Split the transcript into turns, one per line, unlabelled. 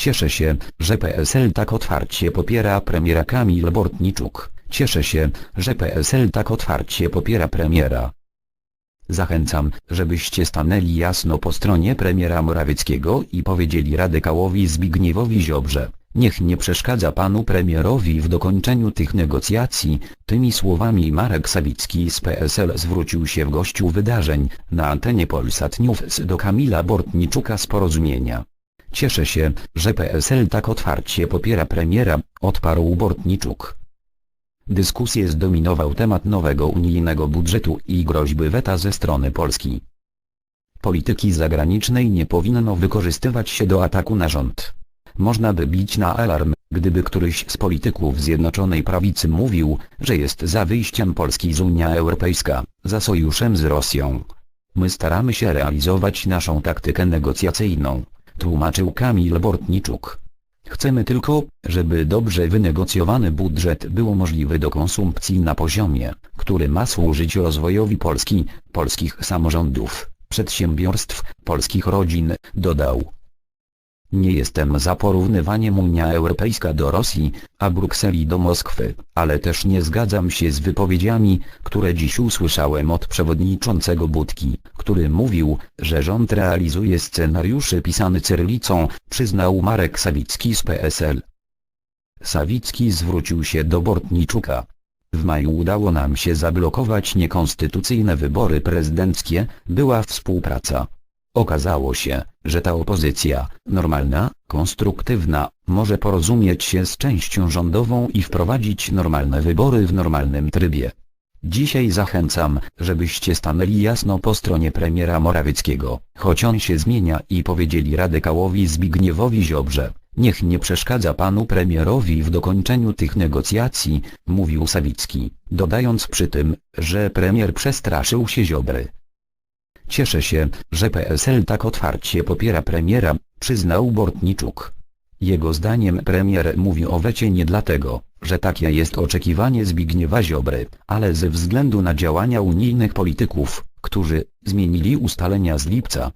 Cieszę się, że PSL tak otwarcie popiera premiera Kamil Bortniczuk. Cieszę się, że PSL tak otwarcie popiera premiera. Zachęcam, żebyście stanęli jasno po stronie premiera Morawieckiego i powiedzieli radykałowi Zbigniewowi Ziobrze, niech nie przeszkadza panu premierowi w dokończeniu tych negocjacji. Tymi słowami Marek Sawicki z PSL zwrócił się w gościu wydarzeń na antenie Polsat News do Kamila Bortniczuka z porozumienia. Cieszę się, że PSL tak otwarcie popiera premiera, odparł Bortniczuk. Dyskusję zdominował temat nowego unijnego budżetu i groźby weta ze strony Polski. Polityki zagranicznej nie powinno wykorzystywać się do ataku na rząd. Można by bić na alarm, gdyby któryś z polityków Zjednoczonej Prawicy mówił, że jest za wyjściem Polski z Unia Europejska, za sojuszem z Rosją. My staramy się realizować naszą taktykę negocjacyjną, tłumaczył Kamil Bortniczuk. Chcemy tylko, żeby dobrze wynegocjowany budżet był możliwy do konsumpcji na poziomie, który ma służyć rozwojowi Polski, polskich samorządów, przedsiębiorstw, polskich rodzin, dodał. Nie jestem za porównywaniem Unia Europejska do Rosji, a Brukseli do Moskwy, ale też nie zgadzam się z wypowiedziami, które dziś usłyszałem od przewodniczącego Budki, który mówił, że rząd realizuje scenariusze pisane cyrylicą, przyznał Marek Sawicki z PSL. Sawicki zwrócił się do Bortniczuka. W maju udało nam się zablokować niekonstytucyjne wybory prezydenckie, była współpraca. Okazało się, że ta opozycja, normalna, konstruktywna, może porozumieć się z częścią rządową i wprowadzić normalne wybory w normalnym trybie. Dzisiaj zachęcam, żebyście stanęli jasno po stronie premiera Morawieckiego, choć on się zmienia i powiedzieli radykałowi Zbigniewowi Ziobrze, niech nie przeszkadza panu premierowi w dokończeniu tych negocjacji, mówił Sawicki, dodając przy tym, że premier przestraszył się Ziobry. Cieszę się, że PSL tak otwarcie popiera premiera, przyznał Bortniczuk. Jego zdaniem premier mówi o wecie nie dlatego, że takie jest oczekiwanie Zbigniewa Ziobry, ale ze względu na działania unijnych polityków, którzy zmienili ustalenia z lipca,